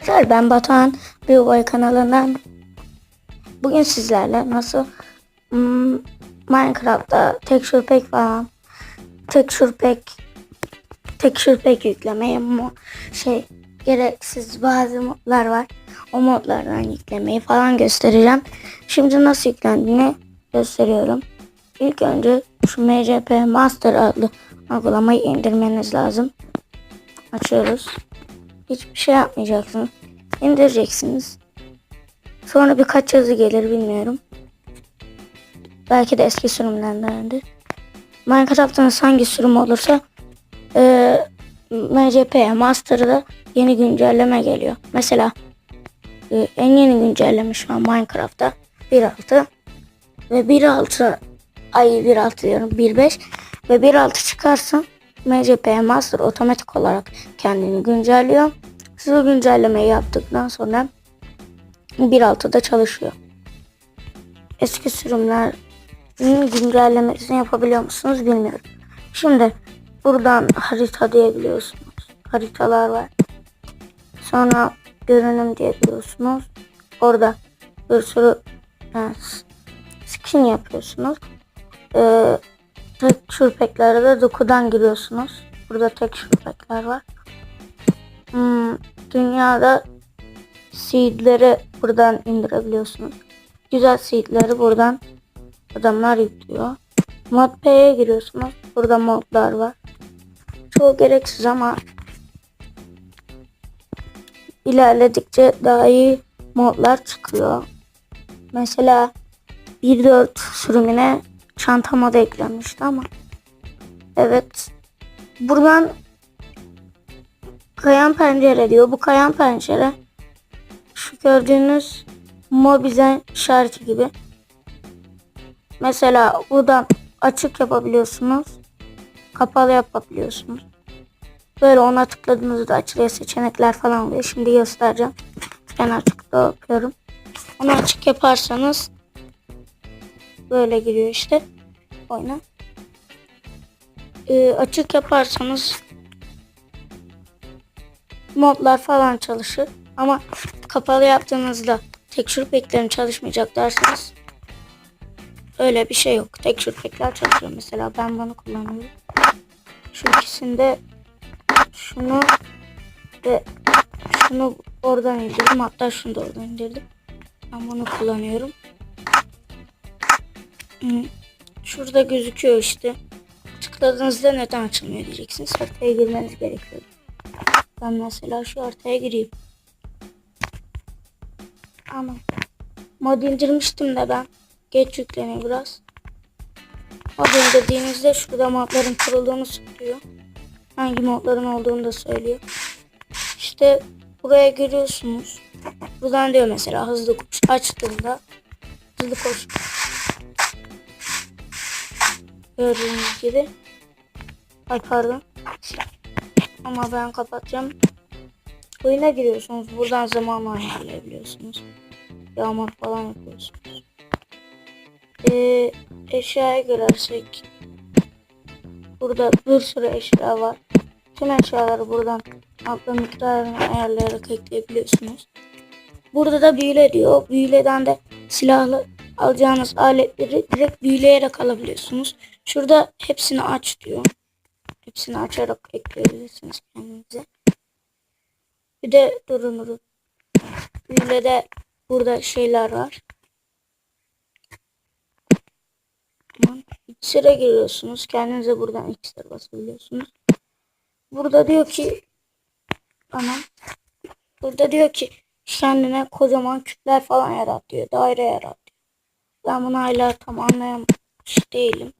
Arkadaşlar ben Batuhan Boy kanalından bugün sizlerle nasıl hmm, Minecraft'ta texture pack falan texture pack texture pack yüklemeye mo şey gereksiz bazı modlar var. O modlardan yüklemeyi falan göstereceğim. Şimdi nasıl yüklendiğini gösteriyorum. İlk önce şu MCP Master adlı uygulamayı indirmeniz lazım. Açıyoruz. Hiçbir şey yapmayacaksınız. İndireceksiniz. Sonra birkaç yazı gelir bilmiyorum. Belki de eski sürümlerdendir. Minecraft'ın hangi sürüm olursa e, MCP Master'da yeni güncelleme geliyor. Mesela e, en yeni güncelleme şu an Minecraft'ta 1.6 ve 1.6 ay 1.6 diyorum 1.5 ve 1.6 çıkarsa MCP Master otomatik olarak kendini güncelliyor. Siz o güncellemeyi yaptıktan sonra 1.6'da çalışıyor. Eski sürümlerin güncellemesini yapabiliyor musunuz bilmiyorum. Şimdi buradan harita diyebiliyorsunuz. Haritalar var. Sonra görünüm diyebiliyorsunuz. Orada bir sürü yani skin yapıyorsunuz. Ee, texture pack'lere de dokudan giriyorsunuz. Burada texture pack'ler var. Hmm, dünyada seedleri buradan indirebiliyorsunuz. Güzel seedleri buradan adamlar yüklüyor. Mod P'ye giriyorsunuz. Burada modlar var. Çoğu gereksiz ama ilerledikçe daha iyi modlar çıkıyor. Mesela 1.4 sürümüne çanta modu eklenmişti ama evet buradan kayan pencere diyor. Bu kayan pencere şu gördüğünüz mobizen işareti gibi. Mesela buradan açık yapabiliyorsunuz. Kapalı yapabiliyorsunuz. Böyle ona tıkladığınızda açılıyor seçenekler falan oluyor. Şimdi göstereceğim. Ben açık da yapıyorum. Onu açık yaparsanız böyle giriyor işte oyuna. Ee, açık yaparsanız modlar falan çalışır. Ama kapalı yaptığınızda texture pack'lerin çalışmayacak derseniz öyle bir şey yok. Texture pack'ler çalışıyor. Mesela ben bunu kullanıyorum. Şu ikisinde şunu ve şunu oradan indirdim. Hatta şunu da oradan indirdim. Ben bunu kullanıyorum. Hı. Şurada gözüküyor işte. Tıkladığınızda neden açılmıyor diyeceksiniz. Haritaya girmeniz gerekiyor. Ben mesela şu haritaya gireyim. Ama mod indirmiştim de ben. Geç yükleniyor biraz. Mod indirdiğinizde şurada modların kurulduğunu söylüyor. Hangi modların olduğunu da söylüyor. İşte buraya giriyorsunuz. Buradan diyor mesela hızlı koş açtığında hızlı koş. Gördüğünüz gibi. Ay pardon. Ama ben kapatacağım. Oyuna giriyorsunuz. Buradan zaman ayarlayabiliyorsunuz. Yağmur falan yapıyorsunuz. Ee, eşyaya girersek burada bir sürü eşya var. Tüm eşyaları buradan altta miktarını ayarlayarak ekleyebiliyorsunuz. Burada da büyüle diyor. Büyüleden de silahlı alacağınız aletleri direkt büyüleyerek alabiliyorsunuz. Şurada hepsini aç diyor. Hepsini açarak ekleyebilirsiniz kendinize. Bir de durun durun. Büyüle de burada şeyler var. İksire giriyorsunuz. Kendinize buradan iksir basabiliyorsunuz. Burada diyor ki tamam. Burada diyor ki kendine kocaman kütler falan yarat diyor. Daire yarat diyor. Ben bunu hala tam anlayamamış değilim.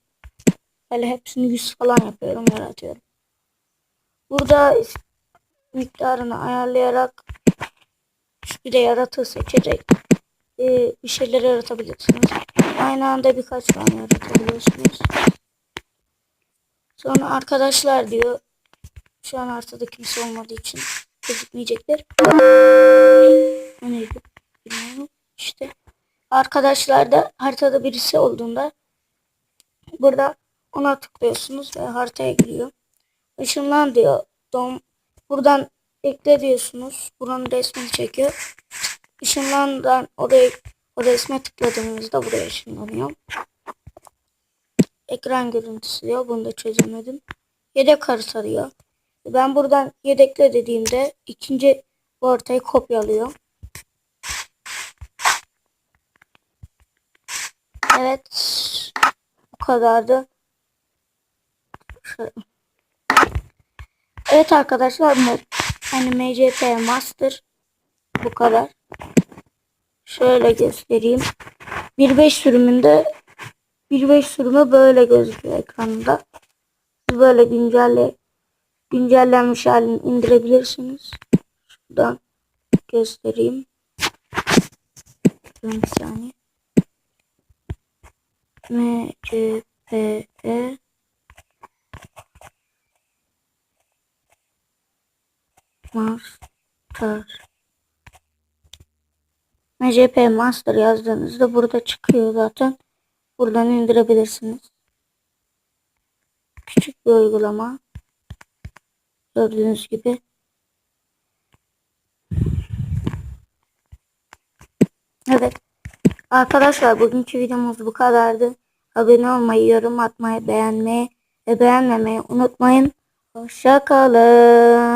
Böyle hepsini yüz falan yapıyorum, yaratıyorum. Burada miktarını ayarlayarak bir de yaratı seçerek e, bir şeyler yaratabilirsiniz. Aynı anda birkaç tane yaratabiliyorsunuz. Sonra arkadaşlar diyor. Şu an haritada kimse olmadığı için gözükmeyecekler. O neydi? Bilmiyorum. İşte arkadaşlar da haritada birisi olduğunda burada ona tıklıyorsunuz ve haritaya giriyor. Işınlan diyor. Dom buradan ekle diyorsunuz. Buranın resmini çekiyor. Işınlandan oraya o resme tıkladığınızda buraya ışınlanıyor. Ekran görüntüsü diyor. Bunu da çözemedim. Yedek harita diyor. Ben buradan yedekle dediğimde ikinci bu haritayı kopyalıyor. Evet. Bu kadardı. Evet arkadaşlar bu hani MCP Master bu kadar. Şöyle göstereyim. 1.5 sürümünde 1.5 sürümü böyle gözüküyor ekranda. Siz böyle güncelle güncellenmiş halini indirebilirsiniz. Şuradan göstereyim. Bir saniye. MCPE Master MCP Master yazdığınızda burada çıkıyor zaten. Buradan indirebilirsiniz. Küçük bir uygulama. Gördüğünüz gibi. Evet. Arkadaşlar bugünkü videomuz bu kadardı. Abone olmayı, yorum atmayı, beğenmeyi ve beğenmemeyi unutmayın. Hoşça kalın.